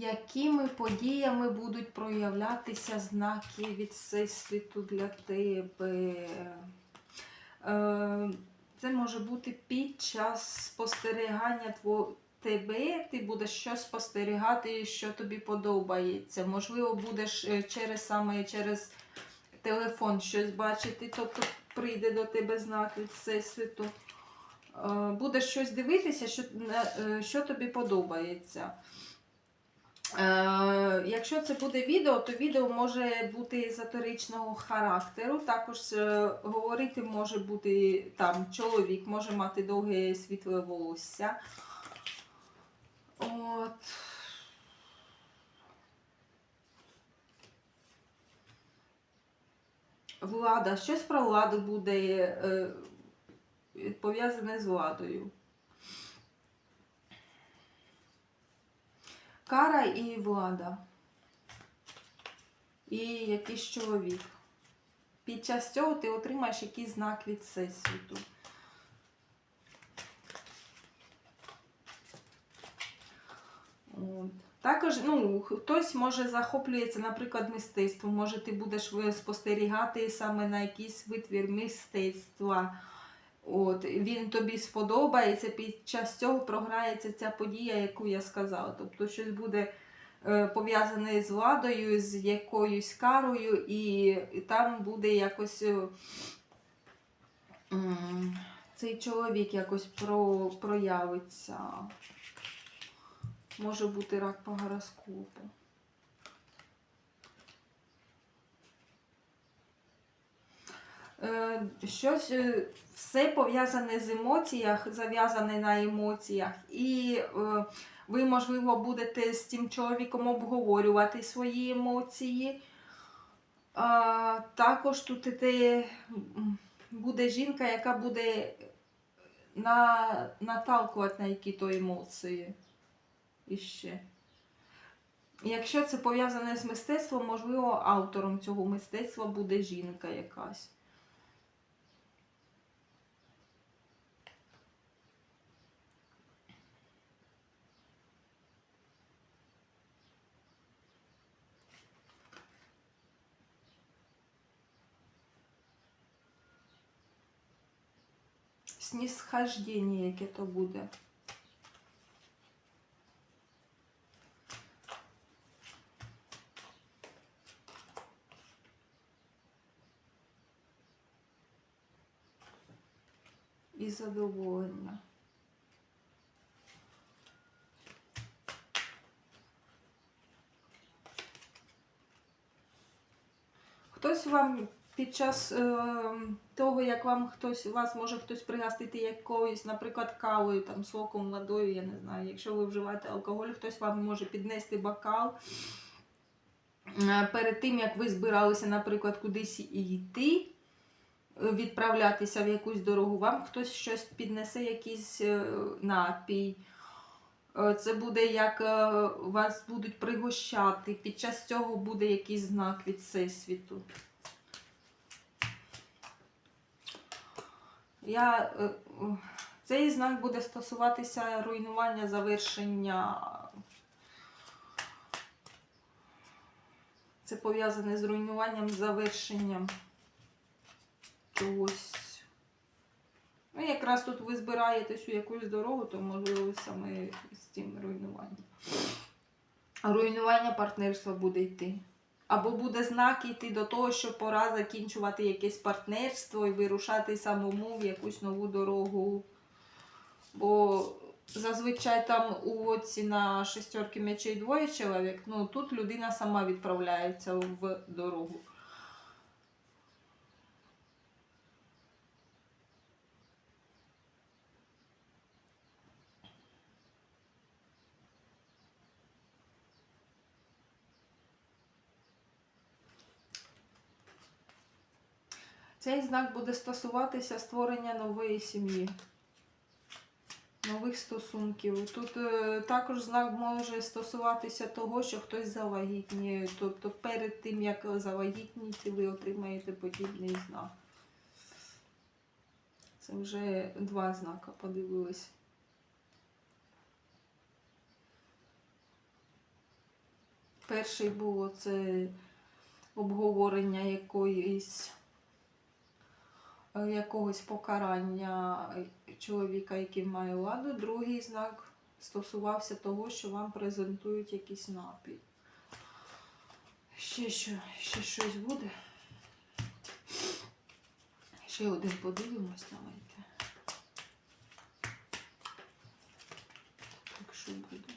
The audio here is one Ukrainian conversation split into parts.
якими подіями будуть проявлятися знаки від Всесвіту для тебе? Е, Це може бути під час спостерігання тебе, ти будеш щось спостерігати, що тобі подобається. Можливо, будеш е, через саме через телефон щось бачити, тобто прийде до тебе знак від Всесвіту. Е, Будеш щось дивитися, що, що тобі подобається. Е, якщо це буде відео, то відео може бути езотеричного характеру. Також е, говорити може бути там чоловік, може мати довге світле волосся. От. Влада, щось про владу буде е, пов'язане з владою. Кара і влада. І якийсь чоловік. Під час цього ти отримаєш якийсь знак від всесвіту. От. Також ну, хтось може захоплюється, наприклад, мистецтвом. Може, ти будеш спостерігати саме на якийсь витвір мистецтва. От, він тобі сподобається, під час цього програється ця подія, яку я сказала. Тобто щось буде е, пов'язане з владою, з якоюсь карою, і, і там буде якось е, цей чоловік якось про, проявиться. Може бути рак по гороскопу. Щось е, все пов'язане з емоціях, зав'язане на емоціях, і е, ви, можливо, будете з цим чоловіком обговорювати свої емоції. Також тут іде, буде жінка, яка буде на, наталкувати на які то емоції. Іще. Якщо це пов'язане з мистецтвом, можливо, автором цього мистецтва буде жінка якась. Снісхождення, яке то буде. І задоволення. Хтось вам під час е, того, як вам хтось, вас може хтось пригостити якоюсь, наприклад, кавою, там, соком, водою, я не знаю. Якщо ви вживаєте алкоголь, хтось вам може піднести бокал. Е, Перед тим, як ви збиралися, наприклад, кудись йти, е, відправлятися в якусь дорогу, вам хтось щось піднесе, якийсь е, напій. Це буде як вас будуть пригощати. Під час цього буде якийсь знак від Всесвіту. Я, е, е, цей знак буде стосуватися руйнування завершення. Це пов'язане з руйнуванням завершенням чогось. Ну, якраз тут ви збираєтесь у якусь дорогу, то можливо саме з цим руйнуванням. Руйнування партнерства буде йти. Або буде знак йти до того, що пора закінчувати якесь партнерство і вирушати самому в якусь нову дорогу. Бо зазвичай там у оці на шестерки мечей двоє чоловік, ну тут людина сама відправляється в дорогу. Цей знак буде стосуватися створення нової сім'ї, нових стосунків. Тут е, також знак може стосуватися того, що хтось завагітніє. Тобто перед тим, як завагітніти, ви отримаєте подібний знак. Це вже два знака подивились. Перший було це обговорення якоїсь якогось покарання чоловіка, який має ладу. Другий знак стосувався того, що вам презентують якийсь напій. Ще, що, ще щось буде. Ще один подивимось, давайте. Якщо буде.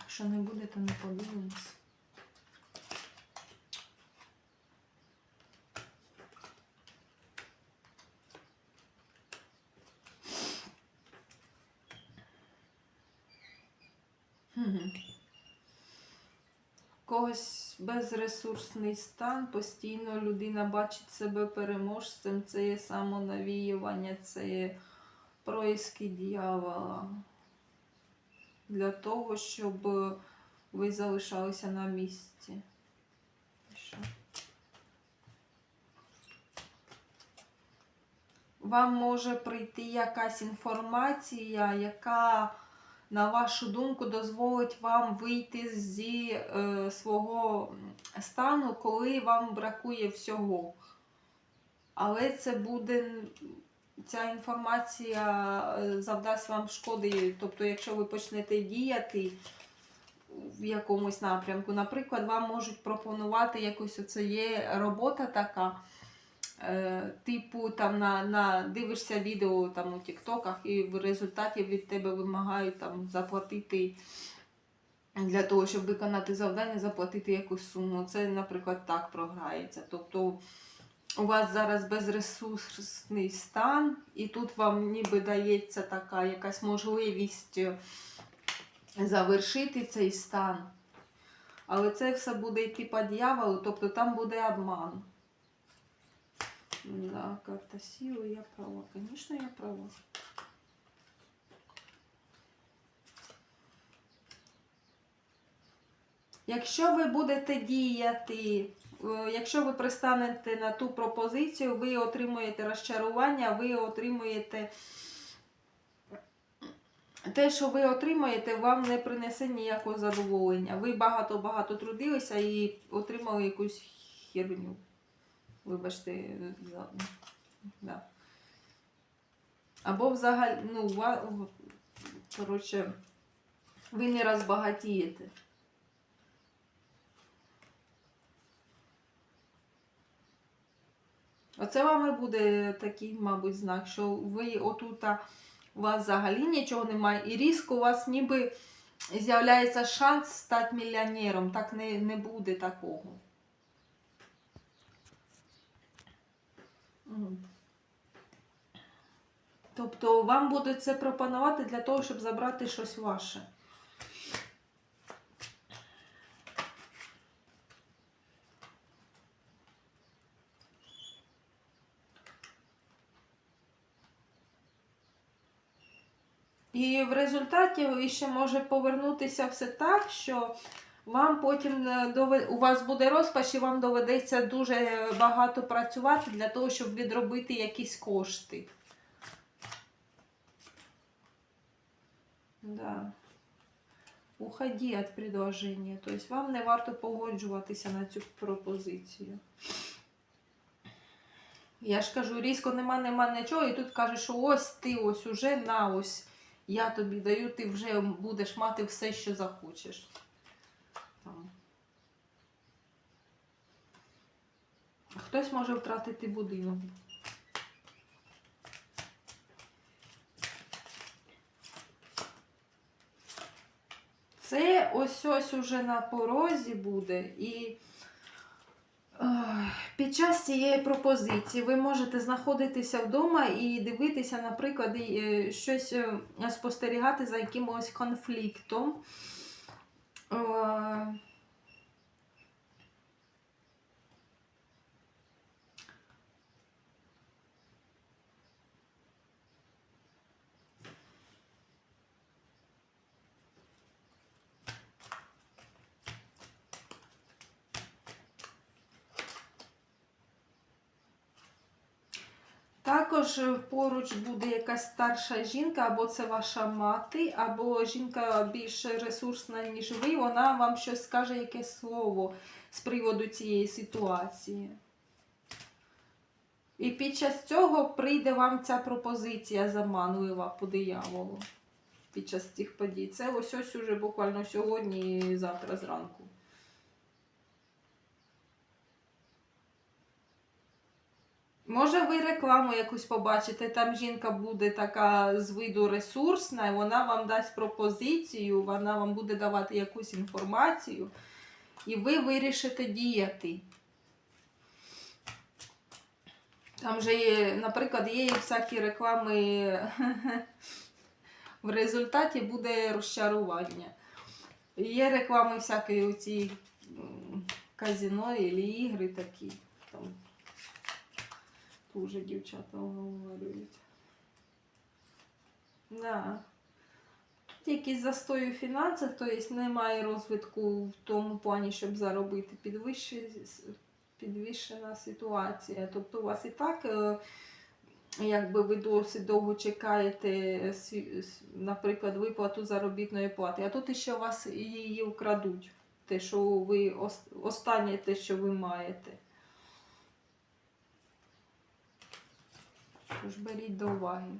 Якщо не буде, то не подивимось. Когось безресурсний стан, постійно людина бачить себе переможцем, це є самонавіювання, це є происки дьявола. Для того, щоб ви залишалися на місці. Вам може прийти якась інформація, яка на вашу думку, дозволить вам вийти зі е, свого стану, коли вам бракує всього. Але це буде, ця інформація е, завдасть вам шкоди. Тобто, якщо ви почнете діяти в якомусь напрямку, наприклад, вам можуть пропонувати якусь оце є робота така. Е, Типу, там на, на дивишся відео там у Тіктоках, і в результаті від тебе вимагають там заплатити для того, щоб виконати завдання, заплатити якусь суму. Це, наприклад, так програється. Тобто у вас зараз безресурсний стан, і тут вам ніби дається така якась можливість завершити цей стан. Але це все буде йти по дьяволу, тобто там буде обман. Да, карта силы, я права. Конечно, я права. Якщо ви будете діяти, е, якщо ви пристанете на ту пропозицію, ви отримуєте розчарування, ви отримуєте те, що ви отримаєте, вам не принесе ніякого задоволення. Ви багато-багато трудилися і отримали якусь херню. Вибачте, за... да. Або взагалі, ну, коротше, ви не розбагатієте. Оце вам і буде такий, мабуть, знак, що ви отута, у вас взагалі нічого немає, і різко у вас ніби з'являється шанс стати мільйонером. Так не, не буде такого. Тобто вам будуть це пропонувати для того, щоб забрати щось ваше. І в результаті ще може повернутися все так, що вам потім е, у вас буде розпач, і вам доведеться дуже багато працювати для того, щоб відробити якісь кошти. Да. Уходи від предложення. Тобто вам не варто погоджуватися на цю пропозицію. Я ж кажу, різко нема, нема нічого, і тут кажуть, що ось ти ось уже на ось. Я тобі даю, ти вже будеш мати все, що захочеш. Хтось може втратити будинок. Це ось ось уже на порозі буде. І під час цієї пропозиції ви можете знаходитися вдома і дивитися, наприклад, е, щось е, спостерігати за якимось конфліктом. Е, Також Також е, поруч буде якась старша жінка, або це ваша мати, або жінка більш ресурсна, ніж ви. Вона вам щось скаже, якесь слово з приводу цієї ситуації. І під час цього прийде вам ця пропозиція заманлива по дияволу. Під час цих подій. Це ось ось уже буквально сьогодні і завтра зранку. Може, ви рекламу якусь побачите, там жінка буде така з виду ресурсна, і вона вам дасть пропозицію, вона вам буде давати якусь інформацію, і ви вирішите діяти. Там же є, наприклад, є всякі реклами, в результаті буде розчарування. Є реклами всякі оці м, казино і ігри такі. Дуже дівчата оговорюють. Да. Якісь застої у фінансах, тобто немає розвитку в тому плані, щоб заробити підвищена ситуація. Тобто у вас і так, е, якби ви досить довго чекаєте, наприклад, виплату заробітної плати, а тут іще у вас її украдуть. Те, що ви останнє те, що ви маєте. Тож беріть до уваги.